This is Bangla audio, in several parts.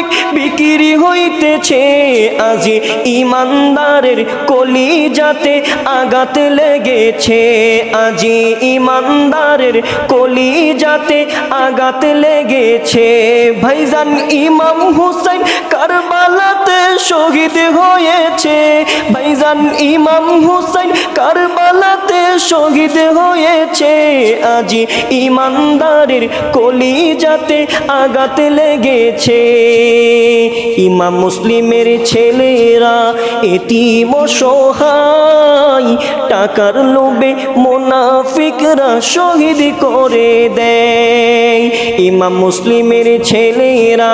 মুনাফিক বিক্রি হইতেছে। আজি ইমানদারের কলি যাতে আঘাত লেগেছে। আজি ইমানদারের কলি যাতে আঘাত লেগেছে। ভাইজান ইমাম হুসাইন কারবালাতে শহীদ হয়েছে। ভাইজান ইমাম হুসাইন শহীদ হয়েছে আজি ইমানদারের কলি যাতে আঘাত লেগেছে। ইমাম মুসলিমের ছেলেরা এতিম সহায়, টাকার লোভে মোনাফিকরা শহীদ করে দেয়। ইমাম মুসলিমের ছেলেরা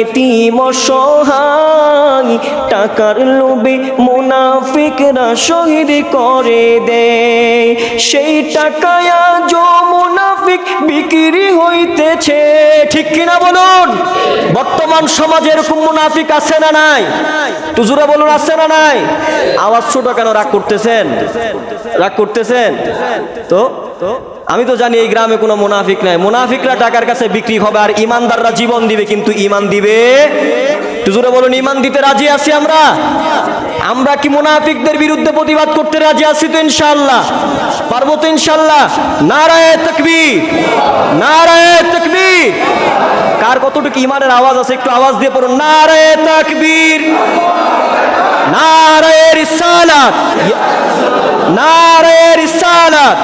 এতিম সহায়, টাকার লোভে মোনাফিকরা শহীদ করে দেয়। সেই টাকায় মুনাফিক বিক্রি হইতেছে, ঠিক কিনা বলুন? বর্তমান সমাজে এরকম মুনাফিক আছে না নাই? তুজুরা বলুন, আছে না নাই? আওয়াজ ছোট কেন? রাগ করতেছেন? রাগ করতেছেন? তো? আমি তো জানি এই গ্রামে কোনো মুনাফিক নাই। মুনাফিকরা টাকার কাছে বিক্রি হবে আর ইমানদাররা জীবন দিবে, কিন্তু ইমান দিবে? তুজুরা বলুন, ইমান দিতে রাজি আছি আমরা? আমরা কি মুনাফিকদের বিরুদ্ধে প্রতিবাদ করতে রাজি আছি তো ইনশাআল্লাহ? পারব তো ইনশাআল্লাহ? নারায় তকবীর! নারায় তকবীর! কার কতটুকু ইমানের আওয়াজ আছে, একটু আওয়াজ দিয়ে পড়ুন। নারায় তাকবীর। নারায় রিসালাত। নারায় রিসালাত।